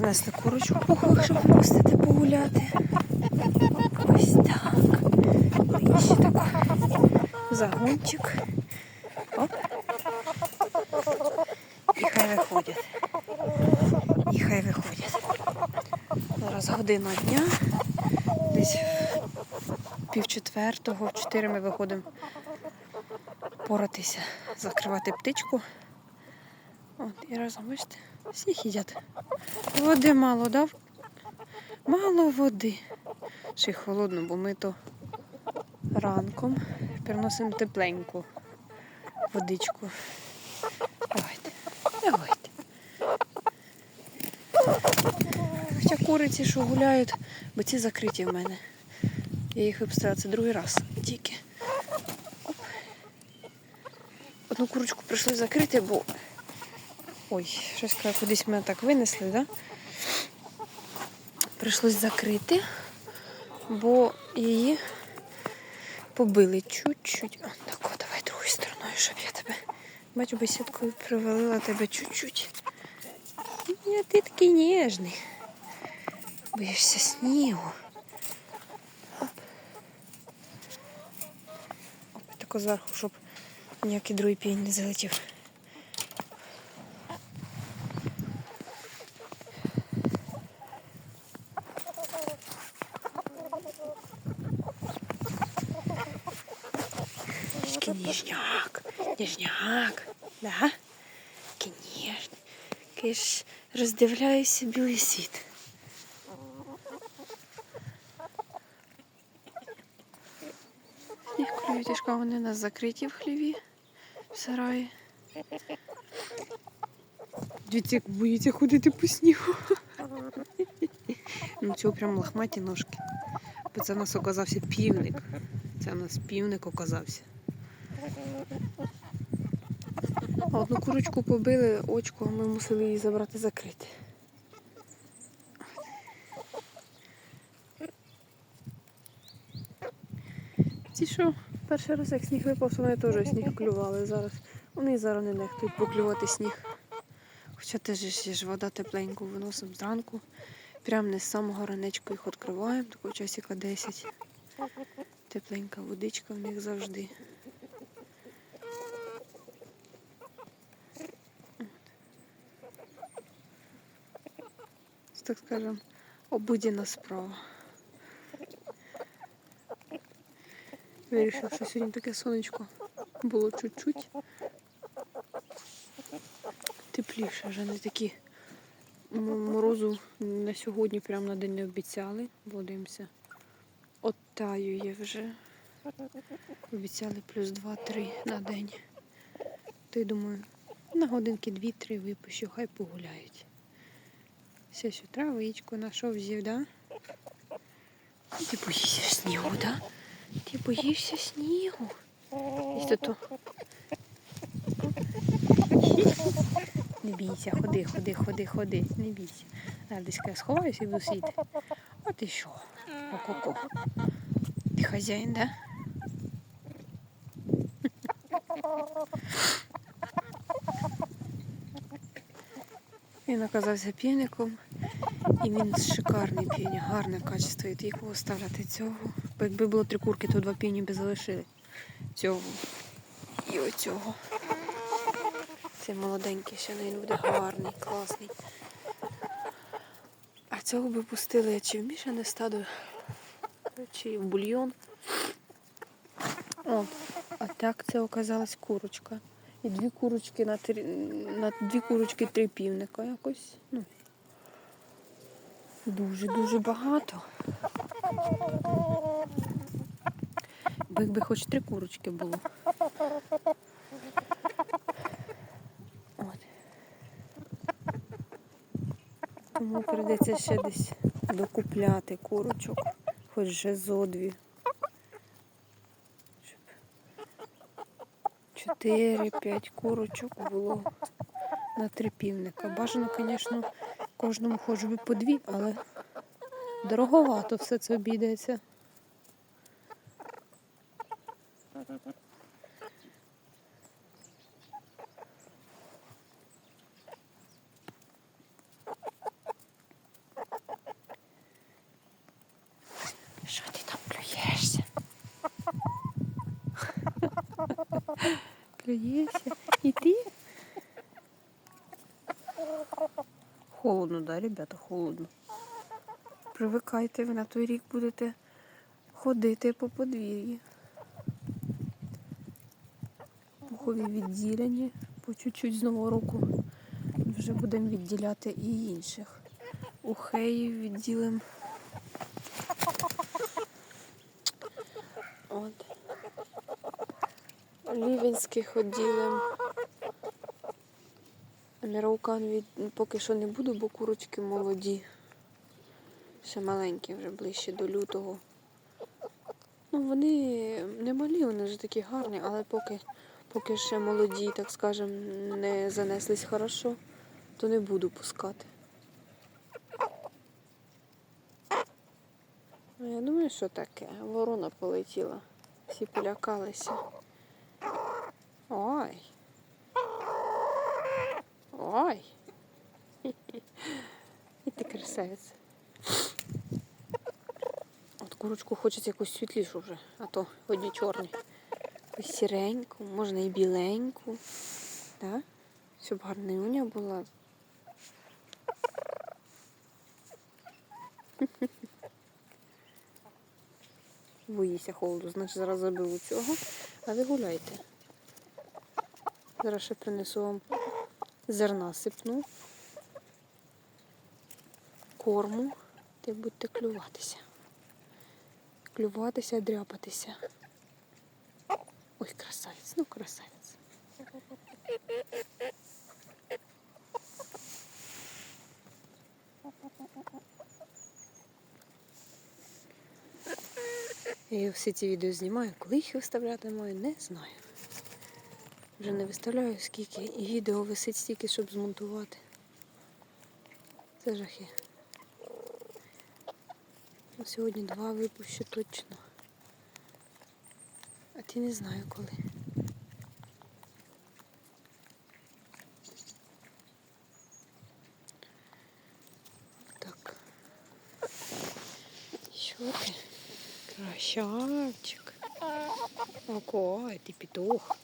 Принесли курочку пухових, щоб випустити погуляти. Ось так. І ще так. Загончик. Оп. І хай виходять. І хай виходять. Зараз година дня. Десь пів четвертого, в чотири ми виходимо поратися, закривати птичку. От, і разом, бачите, всі їдять. Води мало дав. Мало води. Ще й холодно, бо ми то ранком приносимо тепленьку водичку. Давайте, давайте. Хоча куриці, що гуляють, бо ці закриті в мене. Я їх випустила, це другий раз тільки. Одну курочку прийшлось закрити, бо. Ой, щось кудись мене так винесли, да? Прийшлось закрити, бо її побили чуть-чуть. О, так, о, давай другою стороною, щоб я тебе. Бачу, бесідкою привалила тебе чуть-чуть. Ти такий ніжний. Боїшся снігу. Оп. Оп, тако зверху, щоб ніякий другий пінь не залетів. Такий ніжняк, да? Конечно. Киш роздивляюся білий світ. Сніг клюють, вони у нас закриті в хліві, в сараї. Дивіться, як боїться ходити по снігу. Ну, цього прям лохматі ножки. Бо це в нас оказався півник. Це в нас півник оказався. А одну курочку побили, очко, ми мусили її забрати закрити. Ці що, перший раз як сніг випав, вони теж сніг клювали зараз. Вони зараз не нехтують поклювати сніг. Хоча теж є ж вода тепленьку виносимо зранку. Прямо не з самого ранечку їх відкриваємо, такого часика 10. Тепленька водичка в них завжди. Так скажемо, обидяна справа. Вирішив, що сьогодні таке сонечко було чуть-чуть. Тепліше, вже не такі морозу на сьогодні, прямо на день не обіцяли. Будемося. Оттаює вже. Обіцяли плюс 2-3 на день. То й думаю, на годинки 2-3 випущу, хай погуляють. Все, травичку нашов з'їв, да? Ти боїшся снігу, да? Ти боїшся снігу. Ось тут. Не бійся, ходи, ходи, ходи, ходи, не бійся. Зараз я сховаюся і буду сидіти. А ти що? Ко-ко-ко. Ти хазяїн, да? Він оказався півником. І він шикарний півні, гарне качество. І їх оставляти цього. Якби було три курки, то два півні би залишили. Цього і оцього. Цей молоденький ще він буде гарний, класний. А цього би пустили чи в мішане стадо, чи в бульйон. О, а так це оказалась курочка. І дві курочки на три, на дві курочки три півника якось. Ну, Дуже-дуже багато. Бо якби хоч три курочки було. От. Тому прийдеться ще десь докупляти курочок, хоч вже зо дві. 4-5 курочок було на трипівника. Бажано, звісно, кожному хоч би по дві, але дороговато все це обійдеться. Граєшся? І ти? Холодно, да, ребята, холодно. Привикайте, ви на той рік будете ходити по подвір'ї. Пухові відділені. По чуть-чуть з нового року вже будемо відділяти і інших. Ухеїв відділимо. От. Лівенських відділимо. Міраукан від поки що не буду, бо курочки молоді. Ще маленькі, вже ближче до лютого. Ну, вони не малі, вони вже такі гарні, але поки, поки ще молоді, так скажем, не занеслись хорошо, то не буду пускати. Ну, Я думаю, що таке. Ворона полетіла. Всі полякалися. Ой. Ой. І ти красавець. От курочку хочеться якусь світлішу вже, а то одні чорні. Якусь сіреньку, можна і біленьку. Да? Щоб гарнюня була. Боїся холоду, значить зараз заберу цього, а ви гуляйте. Зараз ще принесу вам зерна сипну, корму, ти будете клюватися. Клюватися, дряпатися. Ой, красавець, ну красавець. Я всі ці відео знімаю, коли їх виставлятиму, не знаю. Вже не виставляю скільки, відео висить стільки, щоб змонтувати. Це жахи. На сьогодні два випущу точно. А ті не знаю коли. Так. Що ти? Кращавчик. Ого, ти петух.